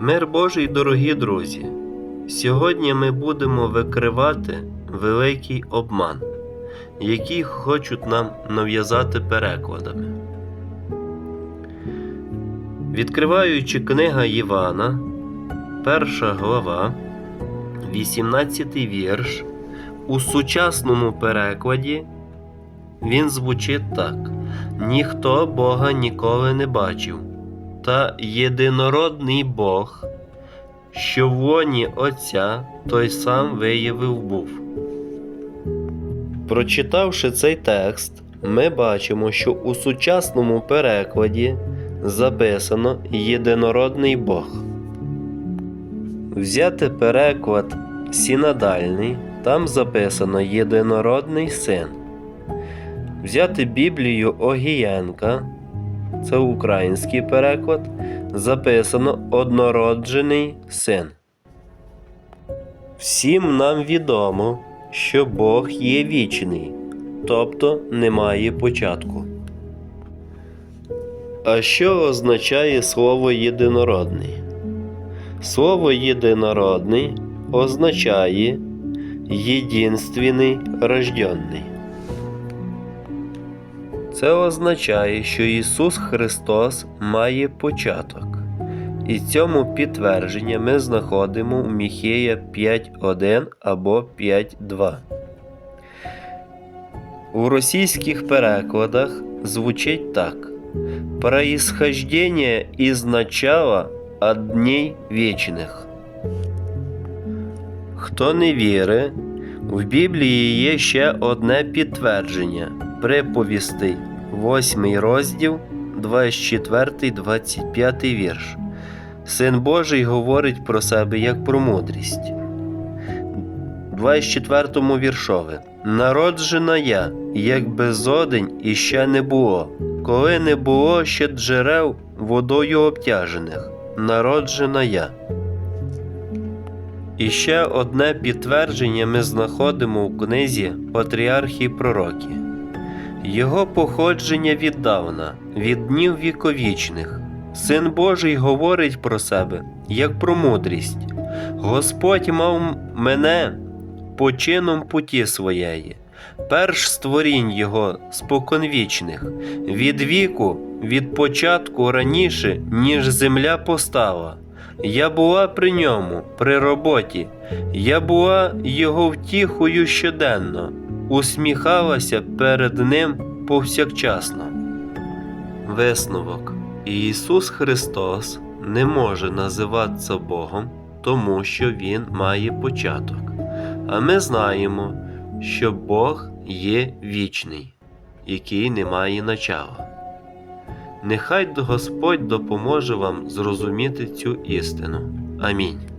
Мир Божий, дорогі друзі! Сьогодні ми будемо викривати великий обман, який хочуть нам нав'язати перекладами. Відкриваючи книга Івана, перша глава, 18 вірш, у сучасному перекладі він звучить так: Ніхто Бога ніколи не бачив, та єдинородний Бог, що в лоні Отця той сам виявив був. Прочитавши цей текст, ми бачимо, що у сучасному перекладі записано єдинородний Бог. Взяти переклад синодальний, там записано єдинородний син. Взяти Біблію Огієнка, це український переклад, записано однороджений син. Всім нам відомо, що Бог є вічний, тобто немає початку. А що означає слово єдинородний? Слово єдинородний означає єдинственний рожденний. Це означає, що Ісус Христос має початок. І цьому підтвердження ми знаходимо у Міхея 5.1 або 5.2. У російських перекладах звучить так: Происхождение из начала от дней вечних. Хто не вірить, в Біблії є ще одне підтвердження приповістей, 8 розділ, 24-25 вірш. Син Божий говорить про себе як про мудрість. 24 віршове. Народжена я, як безодень іще не було, коли не було ще джерел водою обтяжених. Народжена я. І ще одне підтвердження ми знаходимо у книзі Патріархії Пророки. Його походження віддавна, від днів віковічних. Син Божий говорить про себе, як про мудрість. Господь мав мене почином путі своєї, перш створінь Його споконвічних, від віку, від початку раніше, ніж земля постала. Я була при ньому, при роботі, я була його втіхою щоденно, усміхалася перед ним повсякчасно. Висновок Ісус Христос не може називатися Богом, тому що Він має початок. А ми знаємо, що Бог є вічний, який не має начала. Нехай Господь допоможе вам зрозуміти цю істину. Амінь.